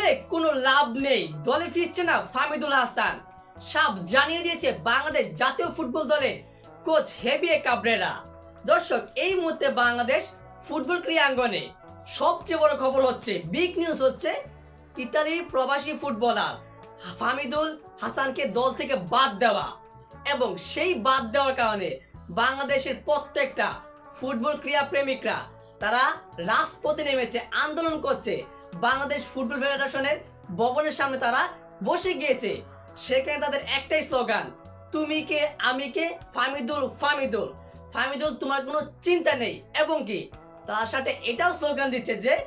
করে কোনো লাভ নেই। দলে ফিরছে না ফামিদুল হাসান। সাপ জানিয়ে দিয়েছে বাংলাদেশ জাতীয় ফুটবল দলের কোচ হেবিয়ে কাবরেরা। দর্শক, এই মুহূর্তে বাংলাদেশ ফুটবল ক্রীড়াঙ্গনে সবচেয়ে বড় খবর হচ্ছে বিগ নিউজ হচ্ছে ইতালির প্রবাসী ফুটবলার ফামিদুল হাসানকে দল থেকে বাদ দেওয়া এবং সেই বাদ দেওয়ার কারণে বাংলাদেশের প্রত্যেকটা ফুটবল ক্রীড়া প্রেমিকরা তারা রাজপথে নেমেছে, আন্দোলন করছে বাংলাদেশ ফুটবল ফেডারেশনের ভবনের সামনে তারা বসে গিয়েছে। সেখানে তাদের একটাই স্লোগান, তুমি কে, আমি কে, ফামিদুল ফামিদুল। ফামিদুল, তোমার কোনো চিন্তা নেই। এবং কি, তার সাথে এটাও স্লোগান দিচ্ছে যে,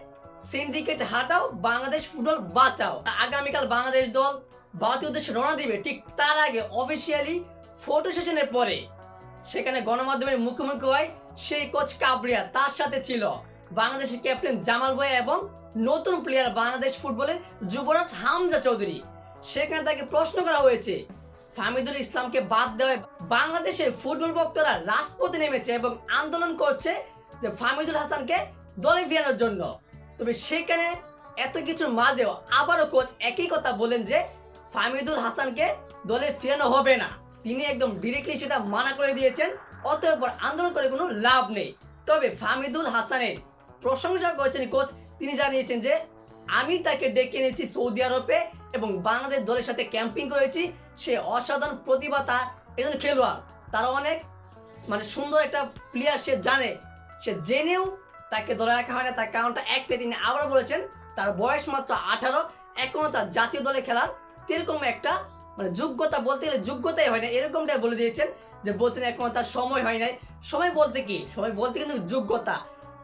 সিন্ডিকেট হাটাও, বাংলাদেশ ফুটবল বাঁচাও। আগামীকাল বাংলাদেশ দল ভারতীয় উদ্দেশ্যে রওনা দিবে ঠিক তার আগে অফিসিয়ালি ফটো সেশনের পরে। সেখানে গণমাধ্যমের মুখোমুখি হয় সেই কোচ কাবরিয়া, তার সাথে ছিল বাংলাদেশের ক্যাপ্টেন জামাল ভাই এবং নতুন প্লেয়ার বাংলাদেশ ফুটবলের যুবরাজ হামজা চৌধুরী। সেখানে তাকে প্রশ্ন করা হয়েছে ফামিদুল ইসলামকে বাদ দেওয়ায় বাংলাদেশের ফুটবল ভক্তরা রাজপথে নেমেছে এবং আন্দোলন করছে যে ফামিদুল হাসানকে দলে ফেরানোর জন্য। তবে সেখানে এত কিছুর মাঝেও আবারও কোচ একই কথা বলেন যে ফামিদুল হাসানকে দলে ফেরানো হবে না। তিনি একদম ডিরেক্টলি সেটা মানা করে দিয়েছেন, অতএব আন্দোলন করে কোনো লাভ নেই। তবে ফামিদুল হাসানের প্রশংসা করেছেন কোচ তিনি জানিয়েছেন যে, আমি তাকে ডেকে এনেছি সৌদি আরবে এবং বাংলাদেশ দলের সাথে ক্যাম্পিং করেছি। সে অসাধারণ প্রতিভা তার। একজন খেলোয়াড়। তারা অনেক মানে সুন্দর একটা প্লেয়ার সে জানে। সে জেনেও তাকে ধরে রাখা হয় না। তার কারণটা একটাই তিনি আবারও বলেছেন, তার বয়স মাত্র আঠারো এখনও তার জাতীয় দলে খেলার এরকম একটা মানে যোগ্যতা বলতে গেলে যোগ্যতাই হয় না। এরকমটাই বলে দিয়েছেন যে, বলছেন এখনও তার সময় হয় নাই। সময় বলতে কি? সময় বলতে কিন্তু যোগ্যতা।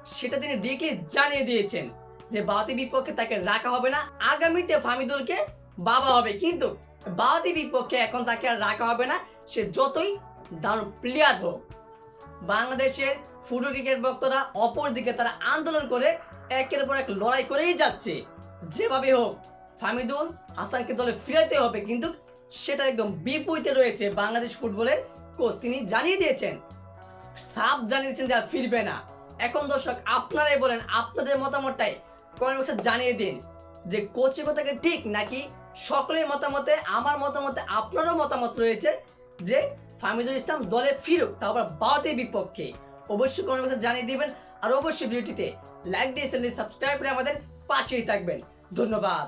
সেটা তিনি ডিগ্রি জানিয়ে দিয়েছেন। যে ভারতের বিপক্ষে তাকে রাখা হবে না, আগামীতে ফামিদুলকে বাবা হবে। কিন্তু ভারতের বিপক্ষে এখন তাকে আর রাখা হবে না, সে যতই দারুণ প্লেয়ার হোক। বাংলাদেশের ফুটবল ক্রিকেট ভক্তরা অপরদিকে তারা আন্দোলন করে একের পর এক লড়াই করেই যাচ্ছে। যেভাবে হোক, ফামিদুল হাসানকে দলে ফিরাতে হবে, কিন্তু সেটা একদম বিপরীতে রয়েছে বাংলাদেশ ফুটবলের কোচ। তিনি জানিয়ে দিয়েছেন, সাফ জানিয়ে দিয়েছেন যে আর ফিরবে না। এখন দর্শক, আপনারাই বলেন, আপনাদের মতামতটাই কমেন্ট বক্সে জানিয়ে দিন যে কোচের থেকে ঠিক নাকি সকলের মতামতে, আমার মতামতে, আপনারও মতামত রয়েছে যে ফামিদুল ইসলাম দলে ফিরুক, তারপর ভারতের বিপক্ষে। অবশ্যই কমেন্ট বক্সে জানিয়ে দিবেন আর অবশ্যই ভিডিওটিতে লাইক দিয়ে সাবস্ক্রাইব করে আমাদের পাশেই থাকবেন। ধন্যবাদ।